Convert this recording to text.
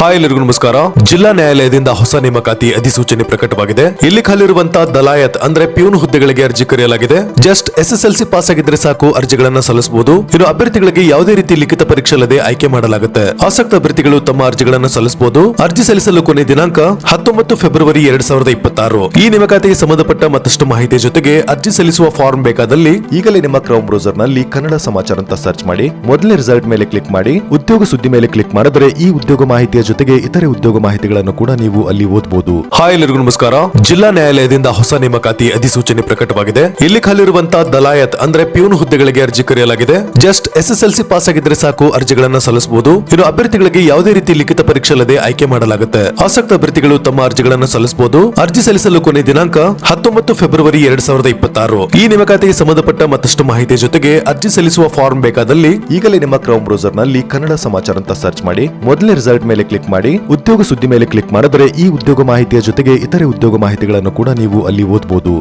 Hi ಎಲ್ಲರಿಗೂ ನಮಸ್ಕಾರ. ಜಿಲ್ಲಾ ನ್ಯಾಯಾಲಯದಿಂದ ಹೊಸ ನೇಮಕಾತಿ ಅಧಿಸೂಚನೆ ಪ್ರಕಟವಾಗಿದೆ. ಇಲ್ಲಿ ಖಾಲಿರುವಂತಹ ದಲಾಯತ್ ಅಂದ್ರೆ ಪ್ಯೂನ್ ಹುದ್ದೆಗಳಿಗೆ ಅರ್ಜಿ ಕರೆಯಲಾಗಿದೆ. Just S S L C pass ಆಗಿದ್ರೆ ಸಾಕು, ಅರ್ಜಿಗಳನ್ನ ಸಲ್ಲಿಸಬಹುದು. ಇನ್ನು ಅಭ್ಯರ್ಥಿಗಳಿಗೆ ಯಾವುದೇ ರೀತಿ ಲಿಖಿತ ಪರೀಕ್ಷೆ ಅಲ್ಲದೆ ಆಯ್ಕೆ ಮಾಡಲಾಗುತ್ತೆ. ಆಸಕ್ತ ಅಭ್ಯರ್ಥಿಗಳು ತಮ್ಮ ಅರ್ಜಿಗಳನ್ನ ಸಲ್ಲಿಸಬಹುದು. ಅರ್ಜಿ ಸಲ್ಲಿಸಲು ಕೊನೆ ದಿನಾಂಕ ಹತ್ತೊಂಬತ್ತು ಫೆಬ್ರವರಿ ಎರಡ್ ಸಾವಿರದ ಇಪ್ಪತ್ತಾರು. ಈ ನೇಮಕಾತಿಗೆ ಸಂಬಂಧಪಟ್ಟ ಮತ್ತಷ್ಟು ಮಾಹಿತಿ ಜೊತೆಗೆ ಅರ್ಜಿ ಸಲ್ಲಿಸುವ ಫಾರ್ಮ್ ಬೇಕಾದಲ್ಲಿ ಈಗಲೇ ನಿಮ್ಮ ಕ್ರೌಮ್ ಬ್ರೌಸರ್ನಲ್ಲಿ ಕನ್ನಡ ಸಮಾಚಾರ ಅಂತ ಸರ್ಚ್ ಮಾಡಿ. ಮೊದಲನೇ ರಿಸಲ್ಟ್ ಮೇಲೆ ಕ್ಲಿಕ್ ಮಾಡಿ, ಉದ್ಯೋಗ ಸುದ್ದಿ ಮೇಲೆ ಕ್ಲಿಕ್ ಮಾಡಿದ್ರೆ ಈ ಉದ್ಯೋಗ ಮಾಹಿತಿಯ ಜೊತೆಗೆ ಇತರೆ ಉದ್ಯೋಗ ಮಾಹಿತಿಗಳನ್ನು ಕೂಡ ನೀವು ಅಲ್ಲಿ ಓದಬಹುದು ಹಾಯ್ ಎಲ್ಲರಿಗೂ ನಮಸ್ಕಾರ. ಜಿಲ್ಲಾ ನ್ಯಾಯಾಲಯದಿಂದ ಹೊಸ ನೇಮಕಾತಿ ಅಧಿಸೂಚನೆ ಪ್ರಕಟವಾಗಿದೆ. ಇಲ್ಲಿ ಖಾಲಿರುವಂತಹ ದಲಾಯತ್ ಅಂದ್ರೆ ಪ್ಯೂನ್ ಹುದ್ದೆಗಳಿಗೆ ಅರ್ಜಿ ಕರೆಯಲಾಗಿದೆ. Just S S L C pass ಆಗಿದ್ರೆ ಸಾಕು, ಅರ್ಜಿಗಳನ್ನ ಸಲ್ಲಿಸಬಹುದು ಇನ್ನು ಅಭ್ಯರ್ಥಿಗಳಿಗೆ ಯಾವುದೇ ರೀತಿ ಲಿಖಿತ ಪರೀಕ್ಷೆ ಇಲ್ಲದೆ ಆಯ್ಕೆ ಮಾಡಲಾಗುತ್ತೆ. ಆಸಕ್ತ ಅಭ್ಯರ್ಥಿಗಳು ತಮ್ಮ ಅರ್ಜಿಗಳನ್ನು ಸಲ್ಲಿಸಬಹುದು ಅರ್ಜಿ ಸಲ್ಲಿಸಲು ಕೊನೆ ದಿನಾಂಕ ಹತ್ತೊಂಬತ್ತು ಫೆಬ್ರವರಿ ಎರಡ್ ಸಾವಿರದ ಇಪ್ಪತ್ತಾರು. ಈ ನೇಮಕಾತಿಗೆ ಸಂಬಂಧಪಟ್ಟ ಮತ್ತಷ್ಟು ಮಾಹಿತಿ ಜೊತೆಗೆ ಅರ್ಜಿ ಸಲ್ಲಿಸುವ ಫಾರ್ಮ್ ಬೇಕಾದಲ್ಲಿ ಈಗಲೇ ನಿಮ್ಮ ಕ್ರೌಮ್ ಬ್ರೌಸರ್ನಲ್ಲಿ ಕನ್ನಡ ಸಮಾಚಾರ ಅಂತ ಸರ್ಚ್ ಮಾಡಿ. ಮೊದಲನೇ ರಿಸಲ್ಟ್ ಮೇಲೆ ಕ್ಲಿಕ್ ಮಾಡಿ, ಉದ್ಯೋಗ ಸುದ್ದಿ ಮೇಲೆ ಕ್ಲಿಕ್ ಮಾಡಿದರೆ ಈ ಉದ್ಯೋಗ ಮಾಹಿತಿಯ ಜೊತೆಗೆ ಇತರೆ ಉದ್ಯೋಗ ಮಾಹಿತಿಗಳನ್ನು ಕೂಡ ನೀವು ಅಲ್ಲಿ ಓದಬಹುದು